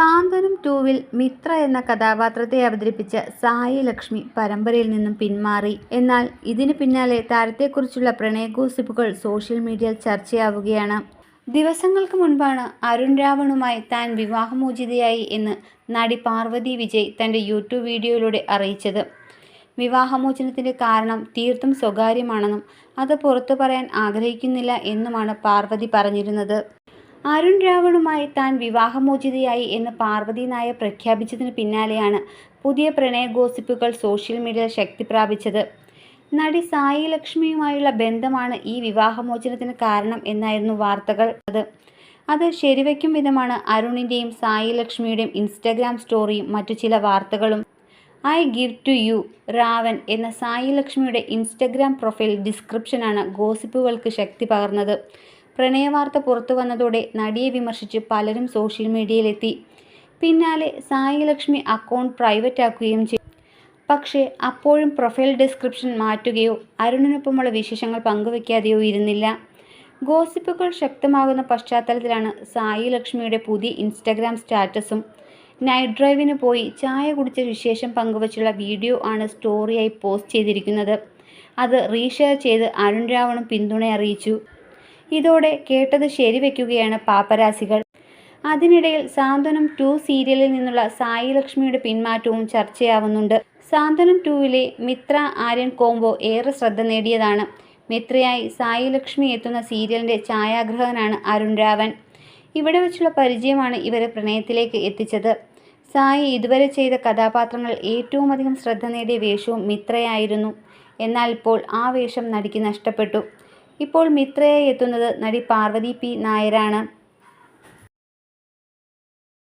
സാന്ത്വനം ടൂവിൽ മിത്ര എന്ന കഥാപാത്രത്തെ അവതരിപ്പിച്ച സായി ലക്ഷ്മി പരമ്പരയിൽ നിന്നും പിന്മാറി. എന്നാൽ ഇതിന് പിന്നാലെ താരത്തെക്കുറിച്ചുള്ള പ്രണയഗോസിപ്പുകൾ സോഷ്യൽ മീഡിയയിൽ ചർച്ചയാവുകയാണ്. ദിവസങ്ങൾക്ക് മുൻപാണ് അരുൺ രാവണുമായി താൻ വിവാഹമോചിതയായി എന്ന് നടി പാർവതി വിജയ് തന്റെ യൂട്യൂബ് വീഡിയോയിലൂടെ അറിയിച്ചത്. വിവാഹമോചനത്തിന്റെ കാരണം തീർത്തും സ്വകാര്യമാണെന്നും അത് പുറത്തു പറയാൻ ആഗ്രഹിക്കുന്നില്ല എന്നുമാണ് പാർവതി പറഞ്ഞിരുന്നത്. അരുൺ രാവണുമായി താൻ വിവാഹമോചിതയായി എന്ന് പാർവതി നായർ പ്രഖ്യാപിച്ചതിന് പിന്നാലെയാണ് പുതിയ പ്രണയ ഗോസിപ്പുകൾ സോഷ്യൽ മീഡിയ ശക്തി പ്രാപിച്ചത്. നടി സായി ലക്ഷ്മിയുമായുള്ള ബന്ധമാണ് ഈ വിവാഹമോചനത്തിന് കാരണം എന്നായിരുന്നു വാർത്തകൾ. അത് അത് ശരിവയ്ക്കും വിധമാണ് അരുണിന്റെയും സായി ലക്ഷ്മിയുടെയും ഇൻസ്റ്റാഗ്രാം സ്റ്റോറിയും മറ്റു ചില വാർത്തകളും. I give to you raven എന്ന സായി ലക്ഷ്മിയുടെ ഇൻസ്റ്റഗ്രാം പ്രൊഫൈൽ ഡിസ്ക്രിപ്ഷനാണ് ഗോസിപ്പുകൾക്ക് ശക്തി പകർന്നത്. പ്രണയവാർത്ത പുറത്തു വന്നതോടെ നടിയെ വിമർശിച്ച് പലരും സോഷ്യൽ മീഡിയയിലെത്തി. പിന്നാലെ സായി ലക്ഷ്മി അക്കൗണ്ട് പ്രൈവറ്റ് ആക്കുകയും ചെയ്തു. പക്ഷേ അപ്പോഴും പ്രൊഫൈൽ ഡിസ്ക്രിപ്ഷൻ മാറ്റുകയോ അരുണിനൊപ്പമുള്ള വിശേഷങ്ങൾ പങ്കുവയ്ക്കാതെയോ ഇരുന്നില്ല. ഗോസിപ്പുകൾ ശക്തമാകുന്ന പശ്ചാത്തലത്തിലാണ് സായി ലക്ഷ്മിയുടെ പുതിയ ഇൻസ്റ്റാഗ്രാം സ്റ്റാറ്റസും. നൈറ്റ് ഡ്രൈവിന് പോയി ചായ കുടിച്ച വിശേഷം പങ്കുവച്ചുള്ള വീഡിയോ ആണ് സ്റ്റോറിയായി പോസ്റ്റ് ചെയ്തിരിക്കുന്നത്. അത് റീഷെയർ ചെയ്ത് അരുൺ രാവണും പിന്തുണ അറിയിച്ചു. ഇതോടെ കേട്ടത് ശരിവെക്കുകയാണ് പാപ്പരാസികൾ. അതിനിടയിൽ സാന്ത്വനം ടു സീരിയലിൽ നിന്നുള്ള സായി ലക്ഷ്മിയുടെ പിന്മാറ്റവും ചർച്ചയാവുന്നുണ്ട്. സാന്ത്വനം ടൂവിലെ മിത്ര ആര്യൻ കോംബോ ഏറെ ശ്രദ്ധ നേടിയതാണ്. മിത്രയായി സായി ലക്ഷ്മി എത്തുന്ന സീരിയലിന്റെ ഛായാഗ്രഹകനാണ് അരുൺ രാവൻ. ഇവിടെ വെച്ചുള്ള പരിചയമാണ് ഇവരെ പ്രണയത്തിലേക്ക് എത്തിച്ചത്. സായി ഇതുവരെ ചെയ്ത കഥാപാത്രങ്ങൾ ഏറ്റവും അധികം ശ്രദ്ധ നേടിയ വേഷവും മിത്രയായിരുന്നു. എന്നാൽ ഇപ്പോൾ ആ വേഷം നടിക്ക് നഷ്ടപ്പെട്ടു. ഇപ്പോൾ മിത്രയായി എത്തുന്നത് നടി പാർവതി പി നായരാണ്.